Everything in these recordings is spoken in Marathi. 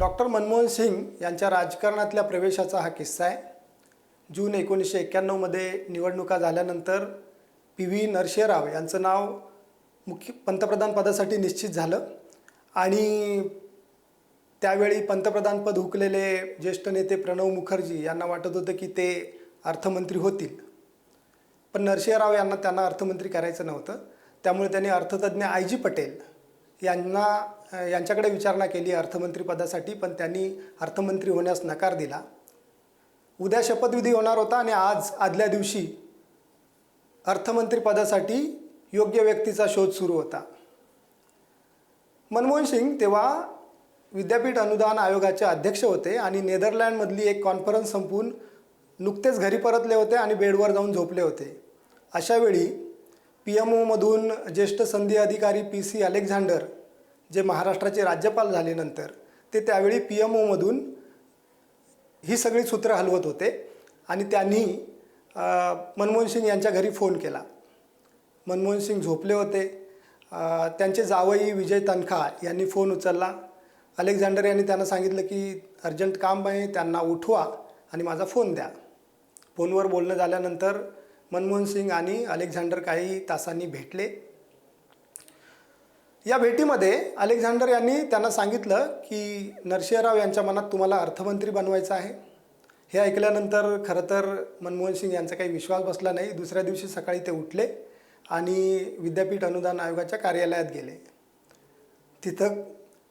डॉक्टर मनमोहन सिंग यांच्या राजकारणातल्या प्रवेशाचा हा किस्सा आहे. जून एकोणीसशे एक्क्याण्णवमध्ये निवडणुका झाल्यानंतर पी व्ही नरशेराव यांचं नाव मुख्य पंतप्रधान पदासाठी निश्चित झालं आणि त्यावेळी पंतप्रधानपद हुकलेले ज्येष्ठ नेते प्रणव मुखर्जी यांना वाटत होतं की ते अर्थमंत्री होतील. पण नरसिंहराव यांना त्यांना अर्थमंत्री करायचं नव्हतं. त्यामुळे त्यांनी अर्थतज्ज्ञ आय जी पटेल यांना यांच्याकडे विचारणा केली अर्थमंत्रीपदासाठी पण त्यांनी अर्थमंत्री होण्यास नकार दिला. उद्या शपथविधी होणार होता आणि आज आदल्या दिवशी अर्थमंत्रीपदासाठी योग्य व्यक्तीचा शोध सुरू होता. मनमोहन सिंग तेव्हा विद्यापीठ अनुदान आयोगाचे अध्यक्ष होते आणि नेदरलँडमधली एक कॉन्फरन्स संपवून नुकतेच घरी परतले होते आणि बेडवर जाऊन झोपले होते. अशावेळी पी एम ओमधून ज्येष्ठ संधी अधिकारी पी सी अलेक्झांडर जे महाराष्ट्राचे राज्यपाल झाले नंतर ते त्यावेळी पी एम ओमधून ही सगळी सूत्रं हलवत होते आणि त्यांनी मनमोहन सिंग यांच्या घरी फोन केला. मनमोहन सिंग झोपले होते. त्यांचे जावई विजय तनखा यांनी फोन उचलला. अलेक्झांडर यांनी त्यांना सांगितलं की अर्जंट काम आहे त्यांना उठवा आणि माझा फोन द्या. फोनवर बोलणं झाल्यानंतर मनमोहन सिंग आणि अलेक्झांडर काही तासांनी भेटले. या भेटीमध्ये अलेक्झांडर यांनी त्यांना सांगितलं की नरसिंहराव यांच्या मनात तुम्हाला अर्थमंत्री बनवायचं आहे. हे ऐकल्यानंतर खरं तर मनमोहन सिंग यांचा काही विश्वास बसला नाही. दुसऱ्या दिवशी सकाळी ते उठले आणि विद्यापीठ अनुदान आयोगाच्या कार्यालयात गेले. तिथं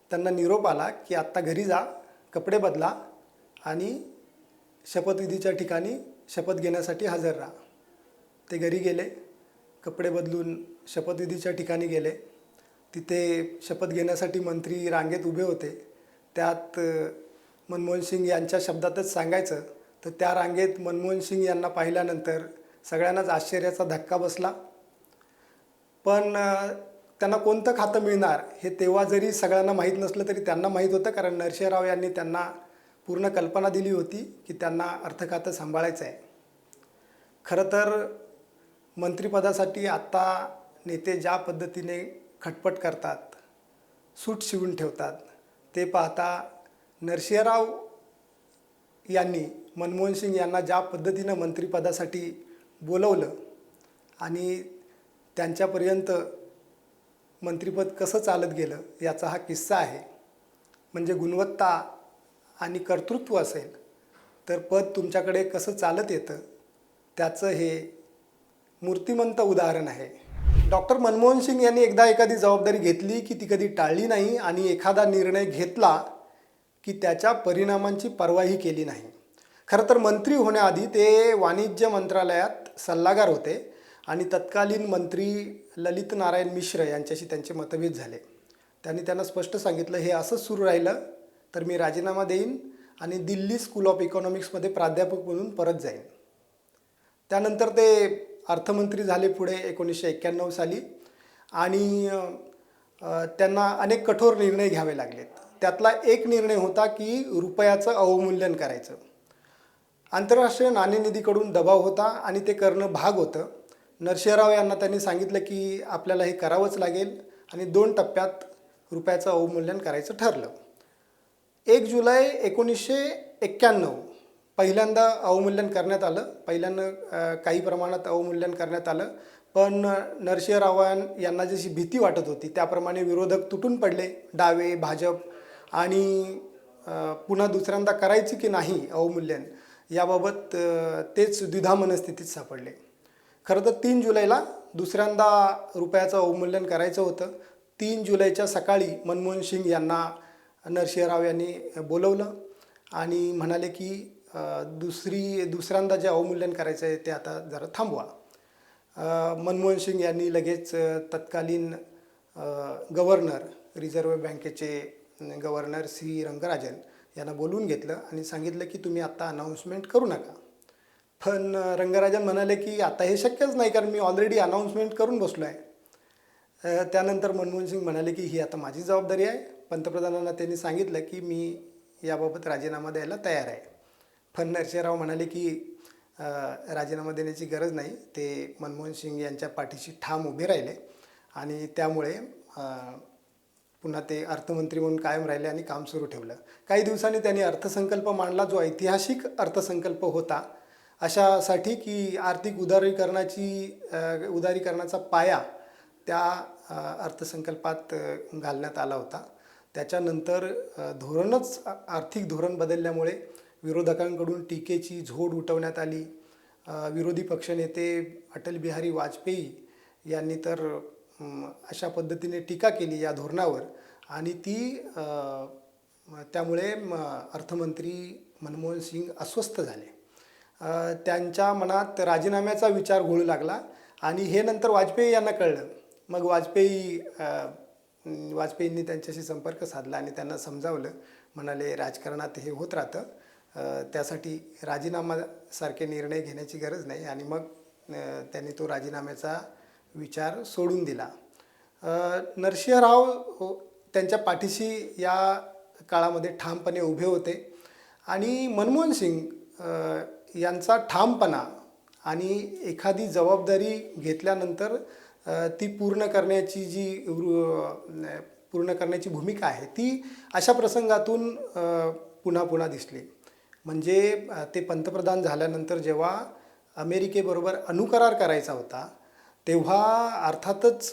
त्यांना निरोप आला की आत्ता घरी जा कपडे बदला आणि शपथविधीच्या ठिकाणी शपथ घेण्यासाठी हजर राहा. ते घरी गेले कपडे बदलून शपथविधीच्या ठिकाणी गेले. तिथे शपथ घेण्यासाठी मंत्री रांगेत उभे होते. त्यात मनमोहन सिंग यांच्या शब्दातच सांगायचं तर त्या रांगेत मनमोहन सिंग यांना पाहिल्यानंतर सगळ्यांनाच आश्चर्याचा धक्का बसला. पण त्यांना कोणतं खातं मिळणार हे तेव्हा जरी सगळ्यांना माहीत नसलं तरी त्यांना माहीत होतं कारण नरसिंहराव यांनी त्यांना पूर्ण कल्पना दिली होती की त्यांना अर्थखातं सांभाळायचं आहे खरं तर मंत्रिपदासाठी आत्ता नेते ज्या पद्धतीने खटपट करतात सूट शिवून ठेवतात ते पाहता नरसिंहराव यांनी मनमोहन सिंग यांना ज्या पद्धतीनं मंत्रिपदासाठी बोलवलं आणि त्यांच्यापर्यंत मंत्रिपद कसं चालत गेलं याचा हा किस्सा आहे. म्हणजे गुणवत्ता आणि कर्तृत्व असेल तर पद तुमच्याकडे कसं चालत येतं त्याचं हे मूर्तिमंत उदाहरण आहे. डॉक्टर मनमोहन सिंग यांनी एकदा एखादी जबाबदारी घेतली की ती कधी टाळली नाही आणि एखादा निर्णय घेतला की त्याच्या परिणामांची पर्वाही केली नाही. खरं तर मंत्री होण्याआधी ते वाणिज्य मंत्रालयात सल्लागार होते आणि तत्कालीन मंत्री ललित नारायण मिश्र यांच्याशी त्यांचे मतभेद झाले. त्यांनी त्यांना स्पष्ट सांगितलं हे असंच सुरू राहिलं तर मी राजीनामा देईन आणि दिल्ली स्कूल ऑफ इकॉनॉमिक्समध्ये प्राध्यापक म्हणून परत जाईन. त्यानंतर ते अर्थमंत्री झाले पुढे एकोणीसशे एक्क्याण्णव साली. आणि त्यांना अनेक कठोर निर्णय घ्यावे लागलेत. त्यातला एक निर्णय होता की रुपयाचं अवमूल्यन करायचं. आंतरराष्ट्रीय नाणेनिधीकडून दबाव होता आणि ते करणं भाग होतं. नरसिंहराव यांना त्यांनी सांगितलं की आपल्याला हे करावंच लागेल आणि दोन टप्प्यात रुपयाचं अवमूल्यन करायचं ठरलं. एक जुलै एकोणीसशे एक्क्याण्णव पहिल्यांदा अवमूल्यन करण्यात आलं. पहिल्यांदा काही प्रमाणात अवमूल्यन करण्यात आलं. पण नरसिंहरावां यांना जशी भीती वाटत होती त्याप्रमाणे विरोधक तुटून पडले. डावे भाजप आणि पुन्हा दुसऱ्यांदा करायची की नाही अवमूल्यन याबाबत तेच द्विधा मनस्थितीत सापडले. खरं तर तीन जुलैला दुसऱ्यांदा रुपयाचं अवमूल्यन करायचं होतं. तीन जुलैच्या सकाळी मनमोहन सिंग यांना नरसिंहराव यांनी बोलवलं आणि म्हणाले की दुसरी दुसऱ्यांदा जे अवमूल्यन करायचं आहे ते आता जरा थांबवा. मनमोहन सिंग यांनी लगेच तत्कालीन गव्हर्नर रिझर्व्ह बँकेचे गव्हर्नर सी रंगराजन यांना बोलवून घेतलं आणि सांगितलं की तुम्ही आत्ता अनाऊन्समेंट करू नका. पण रंगराजन म्हणाले की आता हे शक्यच नाही कारण मी ऑलरेडी अनाऊन्समेंट करून बसलो आहे. त्यानंतर मनमोहन सिंग म्हणाले की ही आता माझी जबाबदारी आहे. पंतप्रधानांना त्यांनी सांगितलं की मी याबाबत राजीनामा द्यायला तयार आहे. पण नरसिंहराव म्हणाले की राजीनामा देण्याची गरज नाही. ते मनमोहन सिंग यांच्या पाठीशी ठाम उभे राहिले आणि त्यामुळे पुन्हा ते अर्थमंत्री म्हणून कायम राहिले आणि काम सुरू ठेवलं. काही दिवसांनी त्यांनी अर्थसंकल्प मांडला जो ऐतिहासिक अर्थसंकल्प होता. अशासाठी की आर्थिक उदारीकरणाची उदारीकरणाचा पाया त्या अर्थसंकल्पात घालण्यात आला होता. त्याच्यानंतर धोरणच आर्थिक धोरण बदलल्यामुळे विरोधकांकडून टीकेची झोड उठवण्यात आली. विरोधी पक्षनेते अटल बिहारी वाजपेयी यांनी तर अशा पद्धतीने टीका केली या धोरणावर आणि ती त्यामुळे म, अर्थमंत्री मनमोहन सिंग अस्वस्थ झाले. त्यांच्या मनात राजीनाम्याचा विचार घोळू लागला आणि हे नंतर वाजपेयी यांना कळलं. मग वाजपेयी वाजपेयींनी त्यांच्याशी संपर्क साधला आणि त्यांना समजावलं. म्हणाले राजकारणात हे होत राहतं. त्यासाठी राजीनामासारखे निर्णय घेण्याची गरज नाही आणि मग त्यांनी तो राजीनाम्याचा विचार सोडून दिला. नरसिंहराव हो, त्यांच्या पाठीशी या काळामध्ये ठामपणे उभे होते आणि मनमोहन सिंग यांचा ठामपणा आणि एखादी जबाबदारी घेतल्यानंतर ती पूर्ण करण्याची जी पूर्ण करण्याची भूमिका आहे ती अशा प्रसंगातून पुन्हा पुन्हा दिसली. म्हणजे ते पंतप्रधान झाल्यानंतर जेव्हा अमेरिकेबरोबर अनुकरार करायचा होता तेव्हा अर्थातच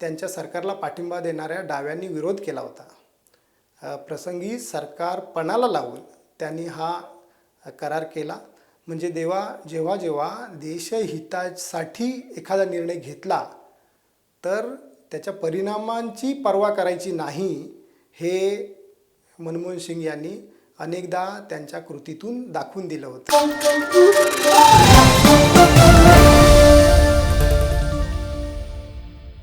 त्यांच्या सरकारला पाठिंबा देणाऱ्या डाव्यांनी विरोध केला होता. प्रसंगी सरकार पणाला लावून त्यांनी हा करार केला. म्हणजे देवा जेव्हा जेव्हा देशहितासाठी एखादा निर्णय घेतला तर त्याच्या परिणामांची पर्वा करायची नाही हे मनमोहन सिंग यांनी अनेकदा त्यांच्या कृतीतून दाखवून दिलं होतं.